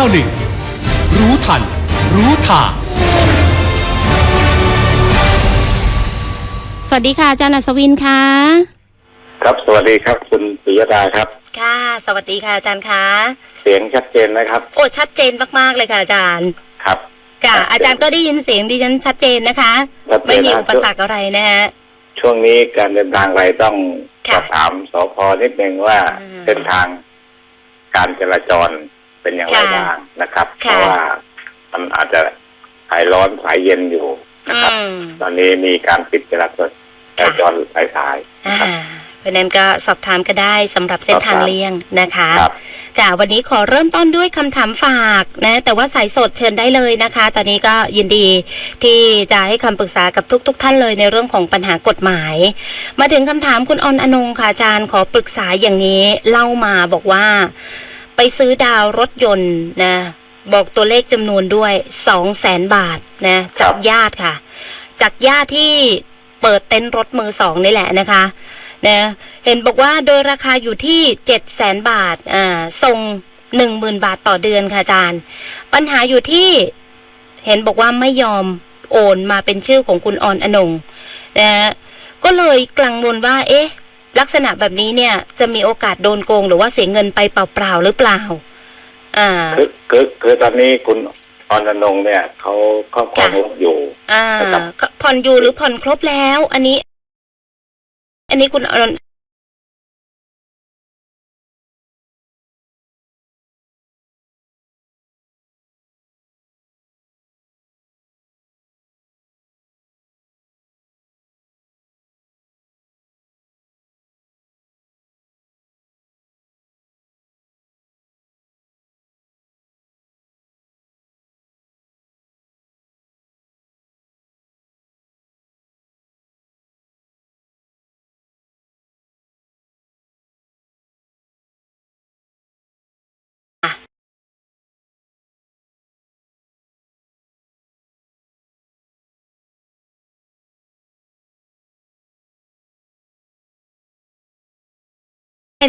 91 รู้ทัน รู้ทางสวัสดีค่ะอาจารย์อัศวินค่ะ ครับ สวัสดีครับ คุณปิยดาครับ ค่ะ สวัสดีค่ะอาจารย์คะ เสียงชัดเจนนะครับ โอ้ชัดเจนมากๆเลยค่ะอาจารย์ ครับ ค่ะชัดเจนอาจารย์ก็ได้ยินเสียงดิฉันชัดเจนนะคะชัดเจนไม่มีนะอุปสรรคอะไรนะฮะ ช่วงนี้การเดินทางอะไรต้องสค่ะอบถามสพนิดนึงว่าอืมเส้นทางการจราจร เป็นอย่างไรค่ะบ้างนะครับ เพค่ะราะว่ามันอาจจะสายร้อนสายเย็นอยู่นะครับอืมตอนนี้มีการปิดจราจรจราจรหลายสายอ่าครับเพราะฉะนั้นก็สอบถามก็ได้สำหรับเส้นทางสอบถามเลี่ยงนะคะครับค่ะวันนี้ขอเริ่มต้นด้วยคำถามฝากนะ แต่ว่าสายสดเชิญได้เลยนะคะ ตอนนี้ก็ยินดีที่จะให้คำปรึกษากับทุกๆท่านเลยในเรื่องของปัญหากฎหมาย มาถึงคำถามคุณออนอนงค่ะอาจารย์ขอปรึกษาอย่างนี้เล่ามาบอกว่า ไปซื้อดาวรถยนต์นะ บอกตัวเลขจำนวนด้วยสองแสนบาทนะจากญาติค่ะ จากญาติที่เปิดเต็นท์รถมือสองนี่แหละนะคะนะเห็นบอกว่าโดยราคาอยู่ที่เจ็ดแสนบาทอ่าส่งหนึ่งหมื่นบาทต่อเดือนค่ะอาจารย์ ปัญหาอยู่ที่เห็นบอกว่าไม่ยอมโอนมาเป็นชื่อของคุณออนอนงนะฮะก็เลยกลังวลว่า เอ๊ะ ลักษณะแบบนี้เนี่ยจะมีโอกาสโดนโกง หรือว่าเสียเงินไปเปล่าๆหรือเปล่า อ่า คือคือคือตอนนี้คุณออนอนงค์เนี่ยเขาครอบครองค่ะรถอยู่ อ่านะครับผ่อนอยู่หรือผ่อนครบแล้ว อันนี้ อันนี้คุณออน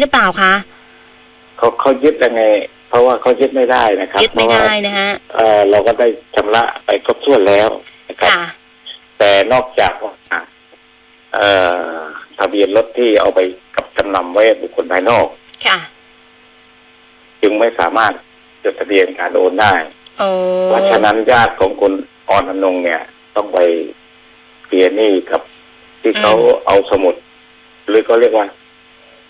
หรือเปล่าคะเขาเขายึดยังไง เพราะว่าเขายึดไม่ได้นะครับยึดไม่เพราะได้ว่านะฮะเอ่อเราก็ได้ชำระไปครบถ้วนแล้วนะครับค่ะแต่นอกจากว่าเอ่อทะเบียนรถที่เอาไปกับจำนำไว้บุคคลภายนอกค่ะ จึงไม่สามารถจดทะเบียนการโอนได้โอ้เพราะฉะนั้นญาติของคุณออนอนงค์เนี่ย ต้องไปเคลียร์หนี้กับ ที่เขาเอาสมุด หรือเขาเรียกว่า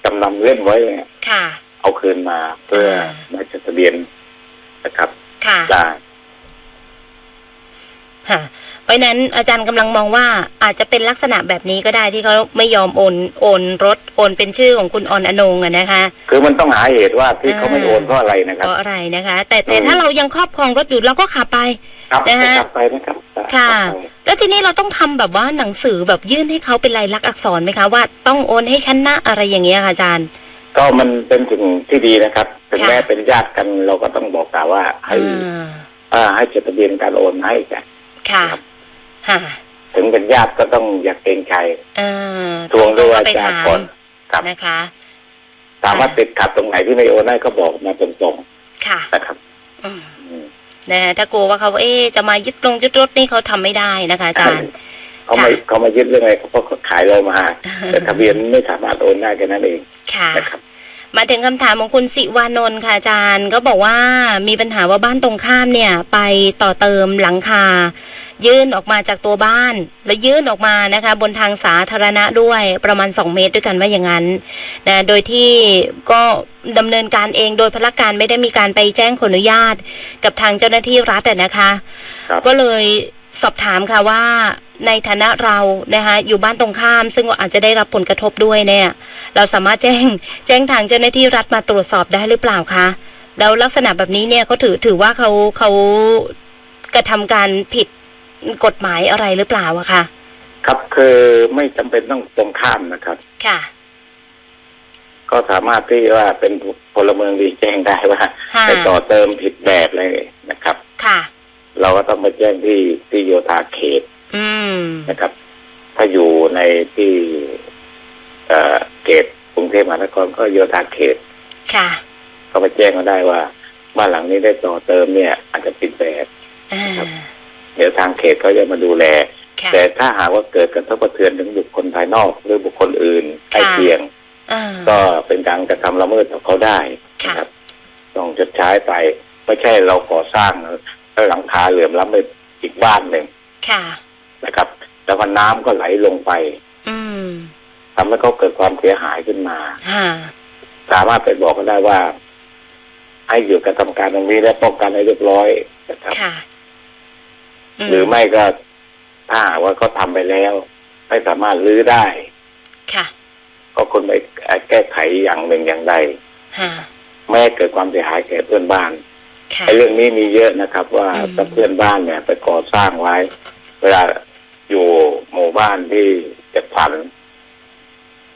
จำนำเล่มไว้เนี่ยค่ะ เอาคืนมาเพื่อมาจดทะเบียนนะครับค่ะได้ค่ะเพราะฉะนั้นอาจารย์กำลังมองว่าอาจจะเป็นลักษณะแบบนี้ก็ได้ที่เขาไม่ยอมโอนโอนรถโอนเป็นชื่อของคุณออนอนงอะนะคะ คือมันต้องหาเหตุว่าที่อ่าเขาไม่โอนเพราะอะไรนะคเพรับราะอะไรนะคะ แต่แต่อืมถ้าเรายังครอบครองรถอยู่เราก็ขับไปครับนะฮะกลับไปนะครับค่ะกลับไป แล้วทีนี้เราต้องทำแบบว่าหนังสือแบบยื่นให้เขาเป็นลายลักษณ์อักษรไหมคะว่าต้องโอนให้ฉันนะอะไรอย่างเงี้ยค่ะอาจารย์ ก็มันเป็นสิ่งที่ดีนะครับถึงค่ะแม้เป็นญาติกันเราก็ต้องบอกกล่าวว่าให้อ่าอ่าให้จดทะเบียนการโอนให้กันค่ะค่ะถึงเป็นญาติก็ต้องอย่าเกรงใจอ่าทวงด้วยวาไปจาถามก่อนครับนะคะถามว่าติดขัดตรงไหนที่ไม่โอนให้ก็บอกมาตรงค่ะๆนะครับ อืมอืม นะฮะถ้ากลัวว่าเขาเอ๊ะจะมายึดลงยึดรถนี่เขาทำไม่ได้นะคะอาจารย์เขาไม่เขามายึดเรื่องอะไรเขาก็ขายเรามาแต่ทะเบียนไม่สามารถโอนได้แค่นั้นเองค่ะนะครับมาถึงคำถามของคุณสิวานนท์ค่ะอาจารย์ ก็บอกว่ามีปัญหาว่าบ้านตรงข้ามเนี่ย ไปต่อเติมหลังคา ยื่นออกมาจากตัวบ้าน แล้วยื่นออกมานะคะ บนทางสาธารณะด้วยประมาณ 2 เมตรด้วยกันว่าอย่างนั้นนะโดยที่ก็ดำเนินการเองโดยพนักการไม่ได้มีการไปแจ้งขออนุญาต กับทางเจ้าหน้าที่รัฐอะนะคะครับก็เลยสอบถามค่ะว่าในฐานะเรานะคะอยู่บ้านตรงข้าม ซึ่งก็อาจจะได้รับผลกระทบด้วยเนี่ย เราสามารถแจ้งแจ้งทางเจ้าหน้าที่รัฐมาตรวจสอบได้หรือเปล่าคะแล้วลักษณะแบบนี้เนี่ยเขาถือถือว่าเขาเขากระทำการผิด กฎหมายอะไรหรือเปล่าอะคะครับคือไม่จำเป็นต้องตรงข้ามนะครับ ค่ะ ก็สามารถที่ว่าเป็นพลเมืองดีแจ้งได้ว่าค่ะไปต่อเติมผิดแบบเลยนะครับ ค่ะ เราก็ต้องไปแจ้งที่ที่โยธาเขตอืมนะครับ ถ้าอยู่ในที่เอ่อเขตกรุงเทพมหานครก็โยธาเขต ค่ะ ก็ไปแจ้งมาได้ว่าบ้านหลังนี้ได้ต่อเติมเนี่ย อาจจะปิดแบบอ่าครับ เดี๋ยวทางเขตเขาจะมาดูแลค่ะแต่ถ้าหากว่าเกิดกระทบกระเทือนถึงบุคคลภายนอกหรือบุคคลอื่นใกล้ค่ะเคียงอ่าก็เป็นการกระทำละเมิดต่อเขาได้ค่ะนะครับต้องชดใช้ไปไม่ใช่เราก่อสร้างแล้วหลังคาเหลื่อมล้ำไปอีกบ้านหนึ่งค่ะนะครับ แล้วก็น้ำก็ไหลลงไป อืมทำให้เขาเกิดความเสียหายขึ้นมาค่ะสามารถไปบอกเขาได้ว่า ให้หยุดการทำการตรงนี้และป้องกันให้เรียบร้อยนะครับค่ะม หรือไม่ก็ถ้าหากว่าเขาทำไปแล้ว ไม่สามารถรื้อได้ ค่ะ ก็คนไปแก้ไขอย่างหนึ่งอย่างใดค่ะไม่ให้เกิดความเสียหายแก่เพื่อนบ้านค่ะไอ้เรื่องนี้มีเยอะนะครับ ว่าอืมถ้าเพื่อนบ้านเนี่ย ไปก่อสร้างไว้ เวลาอยู่หมู่บ้านที่เจ็ดพัน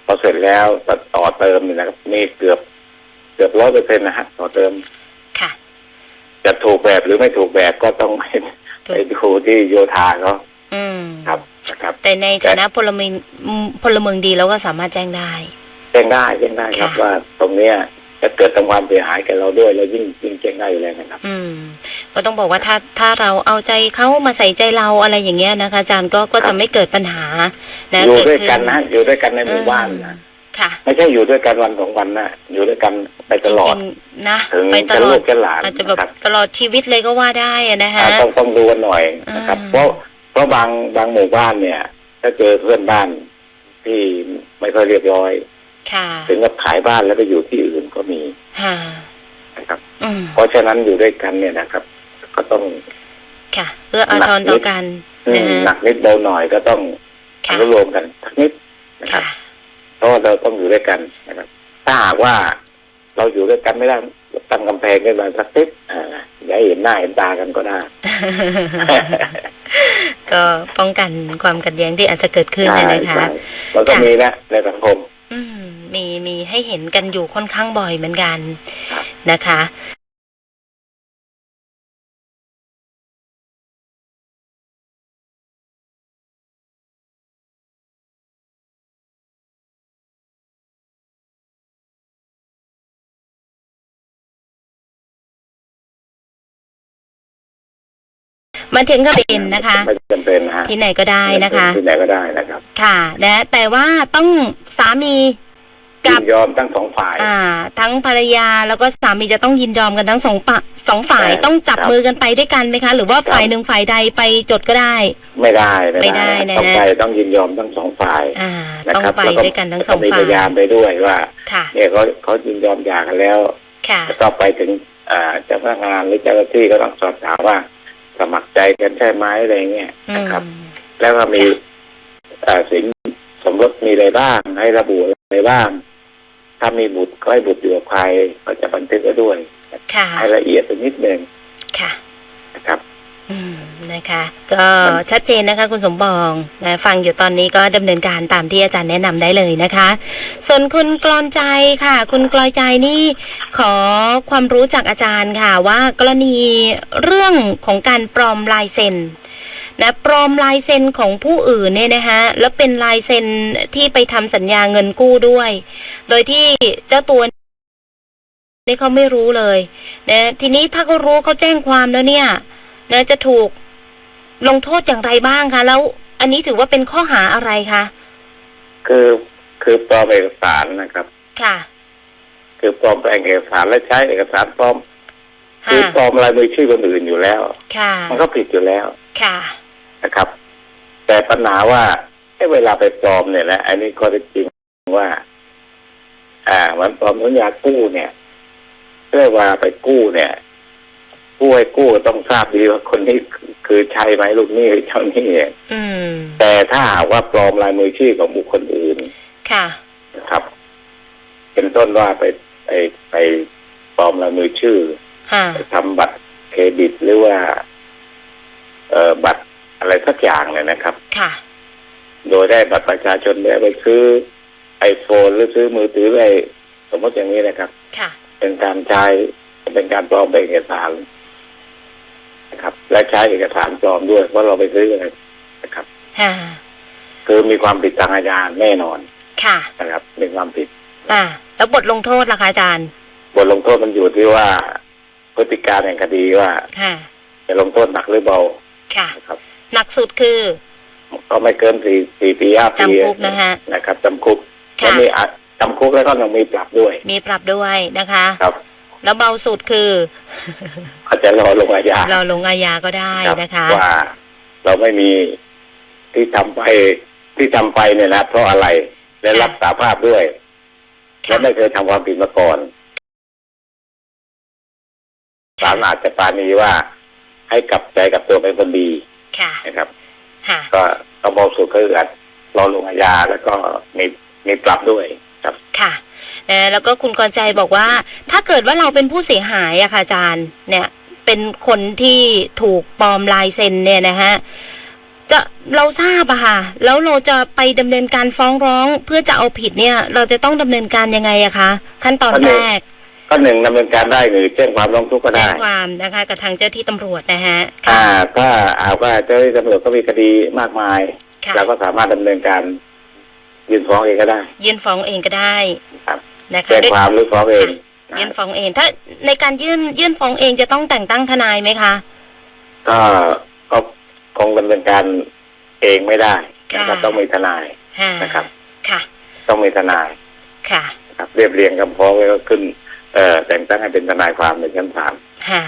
พอเสร็จแล้วต่อเติมเนี่ยนะครับมีเกือบเกือบร้อยเปอร์เซ็นต์นะฮะต่อเติม ค่ะ จะถูกแบบหรือไม่ถูกแบบก็ต้อง ไปถูกไปดูที่โยธาเขาอืมครับนะครับ แต่ในฐานะพลเมืองพลเมืองดีเราก็สามารถแจ้งได้ แจ้งได้แจ้งได้ครับค่ะว่าตรงเนี้ยจะเกิดทำความเสียหายแก่เราด้วยแล้วยิ่งยิ่งแจ้งได้อยู่แล้วนะครับ อืม ก็ต้องบอกว่าถ้าถ้าเราเอาใจเขามาใส่ใจเราอะไรอย่างเงี้ยนะคะอาจารย์ก็ก็ครัจะบไม่เกิดปัญหานะอยู่เกิด้วยขึ้กันนะอยู่ด้วยกันในหมู่บ้านนะ ค่ะ ไม่ใช่อยู่ด้วยกันวันสองวันนะอยู่ด้วยกันไปตลอดจริงๆนะถึงไปตจะลอลูดกจะหลานอาจจะแบบนะครับตลอดชีวิตเลยก็ว่าได้อะนะฮะอ่าต้องต้องดูกันหน่อยนะครับอ่าเพราะเพราะบางบางหมู่บ้านเนี่ย ถ้าเจอเพื่อนบ้านที่ไม่ค่อยเรียบร้อยค่ะถึงกับขายบ้านแล้วไปอยู่ที่อื่นก็มีค่ะนะครับอืมเพราะฉะนั้นอยู่ด้วยกันเนี่ยนะครับ ก็ต้อง ค่ะเพื่ออาทรต่อกันอืนะมฮะหนักนิดเบาหน่อยก็ต้องอค่ะนุโลมกันสักนิดนะครับค่ะเพ ราะว่าเราต้องอยู่ด้วยกันนะครับถ้าหากว่าเราอยู่ด้วยกันไม่ได้ตั้งกำแพงขึ้นมาสักนิดอ่าอย่าให้เห็นหน้าเห็นตากันก็ได้ ก็ป้องกันความขัดแย้งที่อาจจะเกิดขึ้นใช่นะนะคะใช่มันก็ค่ะมีนะในสังคมอืมมีมีให้เห็นกันอยู่ค่อนข้างบ่อยเหมือนกันครับนะคะ มาถึงกับเป็นนะคะ ไม่จำเป็นนะฮะที่ไหนก็ได้นะคะ ที่ไหนก็ได้นะครับ ค่ะนะแต่ว่าต้องสามีกับยินยอมทั้งสองฝ่าย อ่า ทั้งภรรยาแล้วก็สามีจะต้องยินยอมกันทั้งสองปะสองฝ่ายใช่ต้องจับครับมือกันไปด้วยกันไหมคะ หรือว่าครับฝ่ายหนึ่งฝ่ายใดไปจดก็ได้ ไม่ได้ไม่ได้นะต้องไปต้องยินยอมทั้งสองฝ่าย อ่านะต้องครับไปแล้วด้วยกันทั้งสต้องมีฝ่าพยยานไปด้วยว่าค่ะเนี่ยเขาเขายินยอมหย่ากันแล้วค่ะแล้วก็ไปถึงอ่าเจ้าพนักงานหรือเจ้าหน้าที่ก็ต้องสอบถามว่า สมัครใจกันใช่ไหมอะไรเงี้ยอืนะครับมแล้วก็มีอ่าสินสมรสมีอะไรบ้างให้ระบุอะไรบ้างถ้ามีบุตรก็ให้บุตรอยู่กับใครก็จะบันทึกไว้ด้วยค่ะให้ละเอียดไปนิดนึงค่ะนะครับ อืม นะคะ ก็ชัดเจนนะคะคุณสมบองนะฟังอยู่ตอนนี้ก็ดำเนินการตามที่อาจารย์แนะนำได้เลยนะคะ ส่วนคุณกรอนใจค่ะ คุณกลอยใจนี่ขอความรู้จากอาจารย์ค่ะ ว่ากรณีเรื่องของการปลอมลายเซ็นนะปลอมลายเซ็นของผู้อื่นเนี่ยนะคะแล้วเป็นลายเซ็นที่ไปทำสัญญาเงินกู้ด้วย โดยที่เจ้าตัวนี่เขาไม่รู้เลยนะทีนี้ถ้าเขารู้เขาแจ้งความแล้วเนี่ยนะจะถูก ลงโทษอย่างไรบ้างคะ แล้ว อันนี้ถือว่าเป็นข้อหาอะไรคะคือคือปลอมเอกสารนะครับ ค่ะ คือปลอมแปลงเอกสารและใช้เอกสารปลอมค่ะคือปลอมลายมือชื่อคนอื่นอยู่แล้ว ค่ะ มันก็ผิดอยู่แล้ว ค่ะนะครับ แต่ปัญหาว่าไอ้เวลาไปปลอมเนี่ยนะอันนี้ก็ได้จริงว่า อ่าเหมันปลอมสัญญากู้เนี่ยเพื่อว่าไปกู้เนี่ย ผู้ให้กู้ต้องทราบดีว่าคนนี้คือใช่ไหมลูกหนี้หรือเจ้าหนี้อืมแต่ถ้าหากว่าปลอมลายมือชื่อของบุคคลอื่น ค่ะนะครับ เป็นต้นว่าไปไปไปปลอมลายมือชื่อค่ะไปทำบัตรเครดิตหรือว่า เอ่อบัตรอะไรสักอย่างเนี่ยนะครับ ค่ะ โดยได้บัตรประชาชนเนี่ยไปซื้อไอโฟนหรือซื้อมือถืออะไรสมมติอย่างนี้นะครับ ค่ะ เป็นการใช้เป็นการปลอมเอกสาร นะครับ และใช้เอกสารปลอมด้วยเพราะเราไปซื้ออะไรนะครับค่ะคือมีความผิดทางอาญาแน่นอน ค่ะนะครับมีความผิด อ่า แล้วบทลงโทษล่ะคะอาจารย์ บทลงโทษมันอยู่ที่ว่าพฤติการแห่งคดีว่าค่ะจะลงโทษหนักหรือเบา ค่ะนะครับหนักสุดคือ ก็ไม่เกินสี่สี่ปีห้าปีจำคุกนะฮะนะครับจำคุกค่ะแล้วมีอะจำคุกแล้วก็ยังมีปรับด้วย มีปรับด้วยนะคะ ครับ แล้วเบาสุดคือเขาจะรอลงอาญารอลงอาญาก็ได้ครับนะคะว่าเราไม่มีที่ทำไปที่ทำไปเนี่ยนะเพราะอะไรและรับสาภาพด้วย และค่ะไม่เคยทำความผิดมาก่อนศาลอาจจะปราณีว่า ให้กลับใจกับตัวเป็นคนดีค่ะนะครับค่ะก็ก็มองสุดก็คืออาจรอลงอาญาแล้วก็มีมีปรับด้วยครับค่ะ นะแล้วก็คุณกรใจบอกว่า ถ้าเกิดว่าเราเป็นผู้เสียหายอะค่ะอาจารย์เนี่ยเป็นคนที่ถูกปลอมลายเซ็นเนี่ยนะฮะจะเราทราบอะค่ะ แล้วเราจะไปดำเนินการฟ้องร้องเพื่อจะเอาผิดเนี่ย เราจะต้องดำเนินการยังไงอะคะขั้นตอนก็หนึ่แรงกก็หนึ่งดำเนินการได้หรือแจ้งความร้องทุกข์ก็แจ้ได้งความนะคะ กับทางเจ้าที่ตำรวจนะฮะอ่าถ้าเอาว่าเจ้าหน้าที่ตำรวจก็มีคดีมากมายค่ะเราก็สามารถดำเนินการ ยื่นฟ้องเองก็ได้ ยื่นฟ้องเองก็ได้ครับนะคะแจ้งด้วยความหรือฟ้องเองนะยื่นฟ้องเอง ถ้าในการยื่นยื่นฟ้องเองจะต้องแต่งตั้งทนายไหมคะก็ก็คงดำเนินการเองไม่ได้นะครับค่ะต้องมีทนายค่ะนะครับ ค่ะ ต้องมีทนาย ค่ะนะครับเรียบเรียงคำฟ้องแล้วก็ขึ้น เอ่อแต่งตั้งให้เป็นทนายความในชั้นศาลค่ะ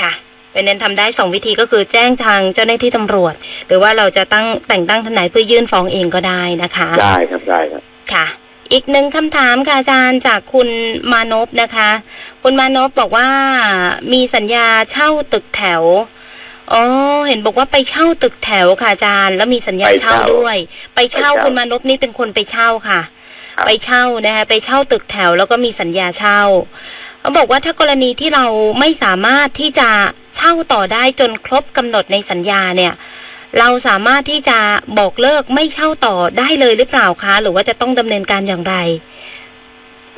ค่ะ เป็นนั้นทำได้สองวิธีก็คือแจ้งทางเจ้าหน้าที่ตำรวจ หรือว่าเราจะตั้งแต่งตั้งทนายเพื่อยื่นฟ้องเองก็ได้นะคะ ได้ครับได้ครับค่ะ อีกหนึ่งคำถามค่ะอาจารย์จากคุณมานพนะคะ คุณมานพบอกว่ามีสัญญาเช่าตึกแถวอ๋อเห็นบอกว่าไปเช่าตึกแถวค่ะอาจารย์ แล้วมีสัญญาไปเช่าเช่าด้วยไปเช่าไปเช่าคุณมานพนี่เป็นคนไปเช่าค่ะครับไปเช่านะคะไปเช่าตึกแถวแล้วก็มีสัญญาเช่า เขาบอกว่าถ้ากรณีที่เราไม่สามารถที่จะเช่าต่อได้จนครบกำหนดในสัญญาเนี่ย เราสามารถที่จะบอกเลิกไม่เช่าต่อได้เลยหรือเปล่าคะ หรือว่าจะต้องดำเนินการอย่างไร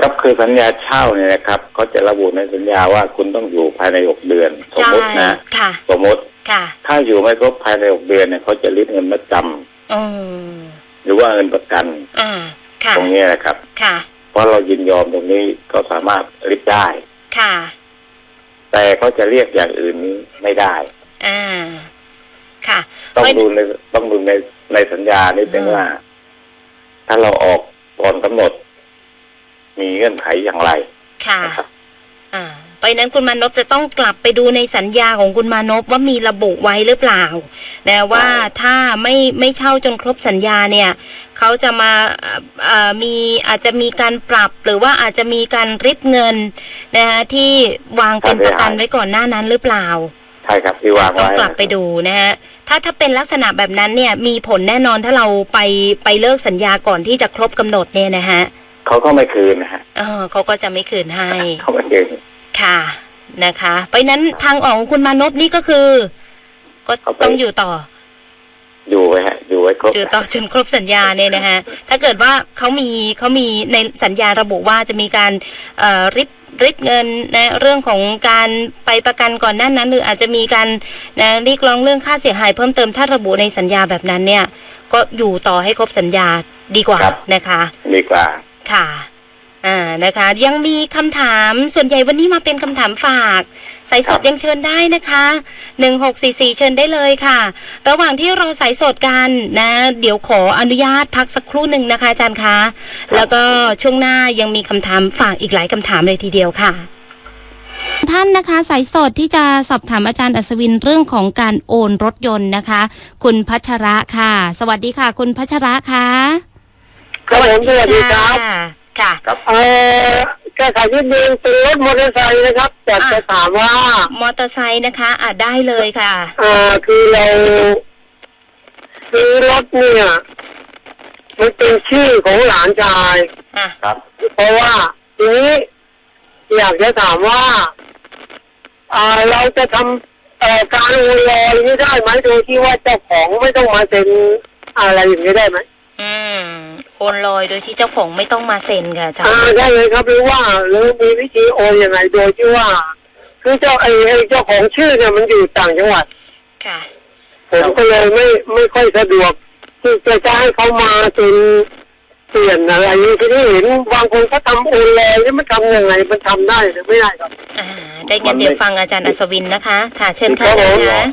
ก็คือสัญญาเช่าเนี่ยนะครับเขาจะระบุในสัญญาว่าคุณต้องอยู่ภายในหกเดือน สมใช่มตินะค่ะ สมมติค่ะ ถ้าอยู่ไม่ครบภายในหกเดือนเนี่ยเขาจะริบเงินมาจำอืมหรือว่าเงินประกัน อ่า ค่ะ ตรงนี้นะครับ ค่ะ เพราะเรายินยอมตรงนี้ก็สามารถริบได้ ค่ะ แต่เขาจะเรียกอย่างอื่นนี้ไม่ได้ อ่า ค่ะ ต้องไม่ดูในต้องดูในในสัญญานิดนึงอืมว่า ถ้าเราออกก่อนกำหนด มีเงื่อนไขอย่างไร ค่ะนะครับอ่าเพราะฉะนั้นคุณมานพจะต้องกลับไปดูในสัญญาของคุณมานพว่ามีระบุไว้หรือเปล่านะว่าถ้าไม่ไม่เช่าจนครบสัญญาเนี่ย เขาจะมาเอ่อเอ่อมีอาจจะมีการปรับหรือว่าอาจจะมีการริบเงินนะคะที่วางเป็นประกันไว้ก่อนหน้านั้นหรือเปล่าใช่ครับที่วางต้องไว้กลับไปดูนะฮะถ้าถ้าเป็นลักษณะแบบนั้นเนี่ย มีผลแน่นอนถ้าเราไปไปเลิกสัญญาก่อนที่จะครบกำหนดเนี่ยนะฮะเขาก็ไม่คืนนะฮะเออเขาก็จะไม่คืนให้เขาไม่คืนค่ะนะคะ เพราะฉะนั้นทางออกของคุณมานพนี่ก็คือ ก็เอาไปต้องอยู่ต่อ อยู่ไว้ฮะอยู่ไว้ครบอยู่ต่อจนครบสัญญาเนี่ยนะฮะถ้าเกิดว่าเขามีเขามีในสัญญาระบุว่าจะมีการเอ่อริบริบเงินนะเรื่องของการไปประกันก่อนหน้านั้น หรืออาจจะมีการนะเรียกร้องเรื่องค่าเสียหายเพิ่มเติมถ้าระบุในสัญญาแบบนั้นเนี่ย ก็อยู่ต่อให้ครบสัญญาดีกว่าครับนะคะ ดีกว่าค่ะ อ่านะคะ ยังมีคำถามส่วนใหญ่วันนี้มาเป็นคำถามฝาก สายสดครับยังเชิญได้นะคะหนึ่งหกสี่สี่เชิญได้เลยค่ะ ระหว่างที่รอสายสดกันนะ เดี๋ยวขออนุญาตพักสักครู่หนึ่งนะคะอาจารย์คะแล้วก็ช่วงหน้ายังมีคำถามฝากอีกหลายคำถามเลยทีเดียวค่ะท่านนะคะสายสดที่จะสอบถามอาจารย์อัศวินเรื่องของการโอนรถยนต์นะคะ คุณพัชระค่ะ สวัสดีค่ะ คุณพัชระค่ะครับผมสวัสดีครับ ค่ะค่ะเอ่อแก้ไขนิดนึงเป็นรถมอเตอร์ไซค์นะครับแต่อะจะถามว่ามอเตอร์ไซค์นะคะ อะได้เลยค่ะ เอ่อคือเราซื้อรถเนี่ยมันเป็นชื่อของหลานชาย อะ ครับ เพราะว่าทีนี้อยากจะถามว่าเอ่อเราจะทำเอ่อการโอนลอยนี้ได้ไหมโดยที่ว่าเจ้าของไม่ต้องมาเซ็นอะไรอย่างนี้ได้ไหม อืมโอนลอยโดยที่เจ้าของไม่ต้องมาเซ็นค่ะอาจารอ่าย์ได้เลยครับหรือว่าหรือมีวิธีโอนยังไงโดยที่ว่า คือเจ้าไอ้ไอ้เจ้าของชื่อเนี่ยมันอยู่ต่างจังหวัด ค่ะ ผมก็เลยไม่ไม่ค่อยสะดวกที่จะจะให้เขามาจนเปลี่ยนอะไรอย่างนี้ทีนี้เห็นบางคนเขาทำโอนลอยนี่มันทำยังไงมันทำได้หรือไม่ได้ครับ อ่า ได้งั้นเดี๋ยวฟังอาจารย์อัศวินนะคะ ค่ะเชิญค่ะที่อาเขาจารย์ลอคะย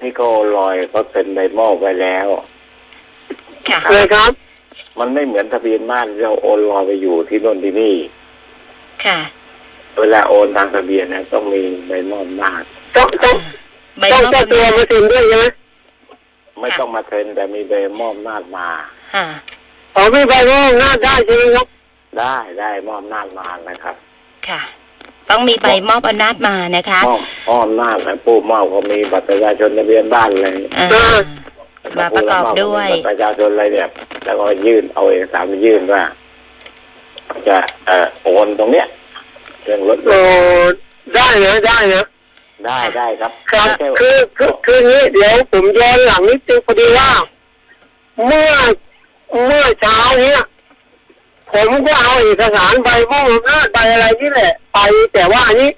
ที่เขาลอยเขาเซ็นใบมอบไว้แล้ว ค่ะ เลยครับ มันไม่เหมือนทะเบียนบ้านที่เราโอนลอยไปอยู่ที่โน่นที่นี่ ค่ะ เวลาโอนทางทะเบียนนะต้องมีใบมอบนาจต้องต้องใบต้องมอบเจ้าตัวมาเซ็นด้วยใช่ไหมไม่ต้องมาเซ็นแต่มีใบมอบนาจมาค่ะอ๋อไม่ไปก็หน้าได้ใช่ไหมครับ ได้ได้มอบนาจมานะครับ ค่ะ ต้องมีใบมอบอำนาจมานะคะมอบมอบนาจนะผู้มอบก็มีบัตรประชาชนทะเบียนบ้านเลยอ่า มาประกอบด้วยบัตรประชาชนอะไรเนี่ยแล้วก็ยื่นเอาเอกสารไปยื่นว่าจะเอ่อโอนตรงเนี้ยเรื่องรถโอ้ได้นะได้นะได้ได้ครับครับไม่ใช่คือคือคืออย่างนี้เดี๋ยวผมย้อนหลังนิดนึงพอดีว่า เมื่อเมื่อเช้าเนี้ยผมก็เอาเอกสารใบมอบอำนาจใบอะไรนี่แหละ ไปแต่ว่าอันนี้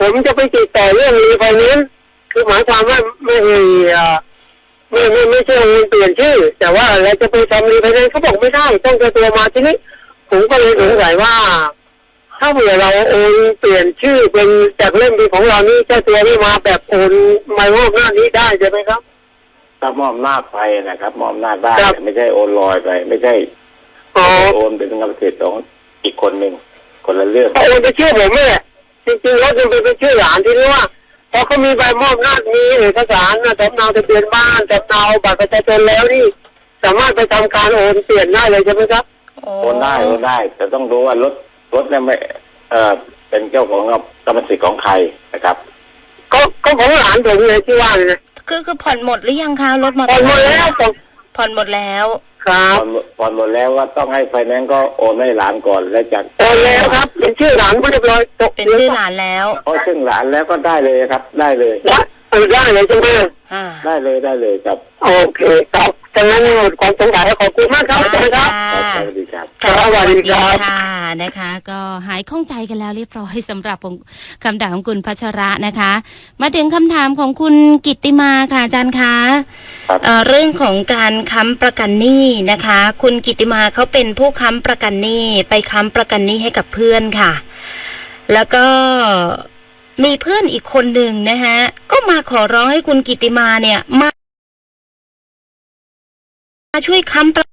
ผมจะไปติดต่อเรื่องรีไฟแนนซ์คือหมายความว่าไม่เอ่อ ไม่ไม่ไม่ใช่เปลี่ยนชื่อ แต่ว่าเราจะไปทำรีไฟแนนซ์เขาบอกไม่ได้ต้องเจอตัวมาทีนี้ผมก็เลยสงสัยว่า ถ้าเผื่อเราโอนเปลี่ยนชื่อเป็นจากเล่มดีของเรานี่เจ้าตัวนี่มาแบบโอนใบมอบหน้าจนี้ได้ใช่ไหมครับถ้ามอบนาจไปนะครับมอบนาจได้ครับไม่ใช่โอนลอยไปไม่ใช่อ๋อไม่ใช่โอนเป็นกรรมสิทธิ์ของอีกคนหนึ่งคนละเรื่องโอนไปชื่อผมเนี่ยจริงๆแล้วมันเป็นชื่อหลานที่นี่ว่า พอเขามีใบมอบหน้าจมีเอกสารนะสำเนาทะเบียนบ้านสำเนาบัตรประชาชนแล้วนี่ สามารถไปทำการโอนเปลี่ยนได้เลยใช่ไหมครับ โอนได้โอนได้ แต่ต้องดูว่ารถรถเนี่ยไม่เออเป็นเจ้าของกรรมสิทธิ์ของใครนะครับ ก็ก็ของหลานผมเลยที่ว่าเลยนะคือคือผ่อนหมดหรือยังคะรถมอเตผ่ออนร์หมดไซแล้วค์ผมผ่อนหมดแล้ว ครับผ่อนหมดผ่อนหมดแล้วว่าต้องให้ไฟแนนซ์ก็โอนให้หลานก่อนแล้วจากโอนแล้วครับเป็นชื่อหลานไม่เรียบร้อยตกเป็นชื่อหลานแล้วพอซึ่งหลานแล้วก็ได้เลยครับ ได้เลยได้เออได้เลยใช่ไหมอ่าได้เลยได้เลยครับ โอเคครับ ดังนั้นหมดความสงสัยขอบคุณมากครับอาจารย์ครับครับสวัสดีครับค่ะครับสวัสดีครับค่ะนะคะ ก็หายข้องใจกันแล้วเรียบร้อยสำหรับคำถามของคุณพัชระนะคะ มาถึงคำถามของคุณกิตติมาค่ะอาจารย์คะครับเอ่อเรื่องของการค้ำประกันหนี้นะคะ คุณกิตติมาเขาเป็นผู้ค้ำประกันหนี้ไปค้ำประกันหนี้ให้กับเพื่อนค่ะ แล้วก็มีเพื่อนอีกคนหนึ่งนะคะก็มาขอร้องให้คุณกิตติมาเนี่ยมามา ช่วยค้ำประ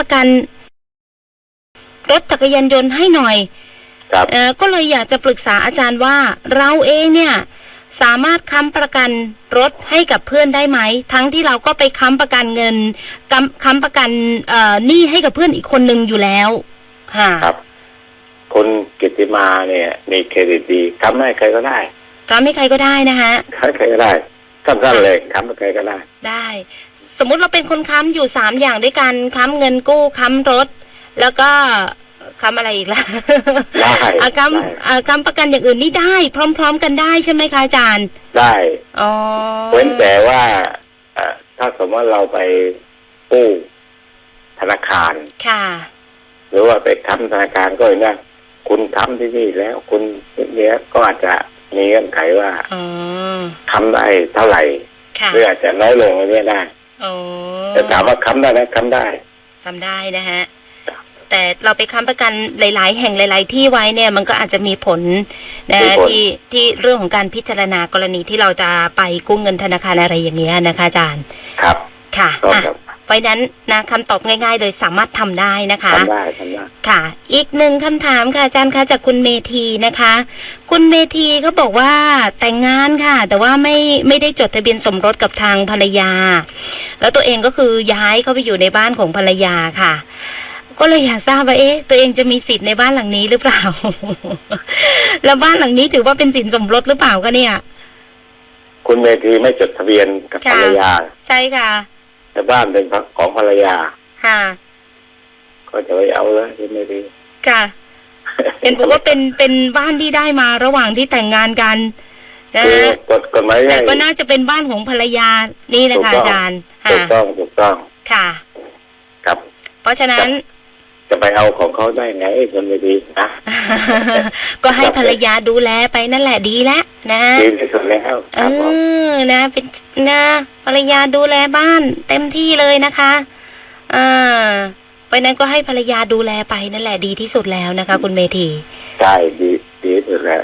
ประกันรถจักรยานยนต์ให้หน่อยครับเออก็เลยอยากจะปรึกษาอาจารย์ว่า เราเองเนี่ย สามารถค้ำประกันรถให้กับเพื่อนได้ไหม ทั้งที่เราก็ไปค้ำประกันเงินค้ำค้ำประกันเอ่อหนี้ให้กับเพื่อนอีกคนหนึ่งอยู่แล้วค่ะครับคุณกิตติมาเนี่ย มีเครดิตดีค้ำให้ใครก็ได้ ค้ำให้ใครก็ได้นะคะค้ำใครก็ได้สั้นๆเลยค้ำให้ใครก็ได้ ได้ สมมุติเราเป็นคนค้ำอยู่สามอย่างด้วยกันค้ำเงินกู้ค้ำรถ แล้วก็ค้ำอะไรอีกล่ะได้อะค้ได้ำอะค้ำประกันอย่างอื่นนี่ได้ พร้อม ๆ กันได้ใช่ไหมคะอาจารย์ ได้อ๋อเว้นแต่ว่าเอ่อถ้าสมมติว่าเราไปกู้ธนาคาร ค่ะ หรือว่าไปค้ำธนาคารก็อย่างนี้คุณค้ำที่นี่แล้ว คุณเนี้ยก็อาจจะ มีเงื่อนไขว่าอ๋อค้ำได้เท่าไหร่ค่ะหรืออาจจะน้อยลงอะไรเนี้ยได้อ๋อแต่ถามว่าค้ำได้ไหมค้ำได้ทำได้นะฮะแต่เราไปค้ำประกันหลาย ๆ แห่งหลาย ๆ ที่ไว้เนี่ยมันก็อาจจะมีผลนะมีฮะผลที่ที่เรื่องของการพิจารณากรณีที่เราจะไปกู้เงินธนาคารอะไรอย่างเงี้ยนะคะอาจารย์ ครับ ค่ะก็อะครับ เพราะฉะนั้นนะคำตอบง่าย ๆ เลยสามารถทำได้นะคะทำได้ทำได้ค่ะ อีกหนึ่งคำถามค่ะอาจารย์คะจากคุณเมธีนะคะ คุณเมธีเขาบอกว่าแต่งงานค่ะ แต่ว่าไม่ไม่ได้จดทะเบียนสมรสกับทางภรรยา แล้วตัวเองก็คือย้ายเข้าไปอยู่ในบ้านของภรรยาค่ะ ก็เลยอยากทราบว่าเอ๊ะ ตัวเองจะมีสิทธิ์ในบ้านหลังนี้หรือเปล่า แล้วบ้านหลังนี้ถือว่าเป็นสินสมรสหรือเปล่าคะเนี่ย คุณเมธีไม่จดทะเบียนกับค่ะภรรยา ใช่ค่ะ แต่บ้านเป็นของภรรยา ค่ะ ก็จะไปเอาเลยคุณเมธีค่ะเห็นบอกว่าเป็นเป็นบ้านที่ได้มาระหว่างที่แต่งงานกันนะคือฮะกฎกฎหมายแต่ง่ายก็น่าจะเป็นบ้านของภรรยานี่แหละค่ะถูกต้องอาจารย์ถูค่ะกต้องถูกต้องค่ะ ครับ เพราะฉะนั้น จะไปเอาของเขาได้ไงคุณเมธีนะก็ให้ภรรยาดูแลไปนั่นแหละดีแล้วนะดีที่สุดแล้วเอครับผมอนะ เป็นนะภรรยาดูแลบ้าน เต็มที่เลยนะคะอ่าเพราะฉะนั้นก็ให้ภรรยาดูแลไปนั่นแหละดีที่สุดแล้วนะคะ คุณเมธีใช่ดีดีที่สุดแล้ว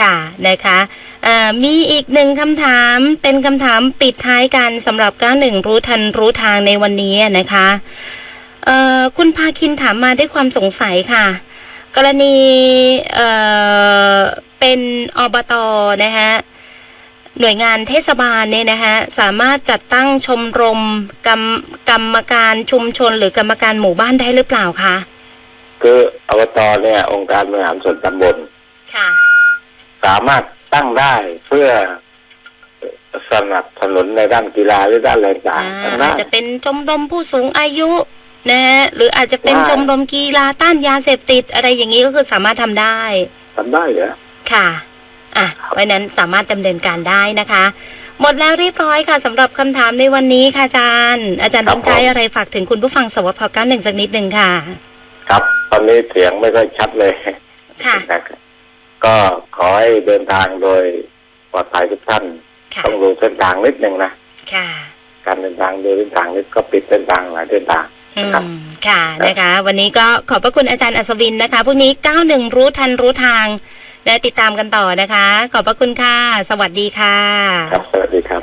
ค่ะนะคะอ่ามีอีกหนึ่งคำถามเป็นคำถามปิดท้ายกันสำหรับก้าหนึ่งรู้ทันรู้ทางในวันนี้นะคะ เอ่อคุณพาคินถามมาด้วยความสงสัยค่ะ กรณีเอ่อเป็นอบตนะคะหน่วยงานเทศบาลเนี่ยนะคะสามารถจัดตั้งชมรมกรรมกรรมการชุมชน หรือกรรมการหมู่บ้านได้หรือเปล่าคะคืออบตเนี่ย องค์การบริหารส่วนตำบลค่ะ สามารถตั้งได้เพื่อสนับสนุนในด้านกีฬาหรือด้านอะไรต่างๆอ่าทั้งนั้อาจนจะเป็นชมรมผู้สูงอายุ นะฮะหรืออาจจะเป็นได้ชมรมกีฬาต้านยาเสพติดอะไรอย่างนี้ก็คือสามารถทำได้ทำได้เหรอค่ะ อะเพราะฉะนั้นสามารถดำเนินการได้นะคะ หมดแล้วเรียบร้อยค่ะสำหรับคำถามในวันนี้ค่ะอาจารย์ อาจารย์ครับทิ้งท้ายผมอะไรฝากถึงคุณผู้ฟังสวพเก้าหนึ่งสักนิดหนึ่งค่ะ ครับ ตอนนี้เสียงไม่ค่อยชัดเลยค่ะนะครับก็ขอให้เดินทางโดยปลอดภัยทุกท่านค่ะต้องดูเส้นทางนิดนึงนะค่ะการเดินทางโดยเส้นทางนี้ก็ปิดเส้นทางหลายเส้นทาง อืครับมค่ะนะคะ วันนี้ก็ขอบพระคุณอาจารย์อัศวินนะคะพรุ่งนี้91รู้ทันรู้ทางและติดตามกันต่อนะคะ ขอบพระคุณค่ะ สวัสดีค่ะ ครับ สวัสดีครับ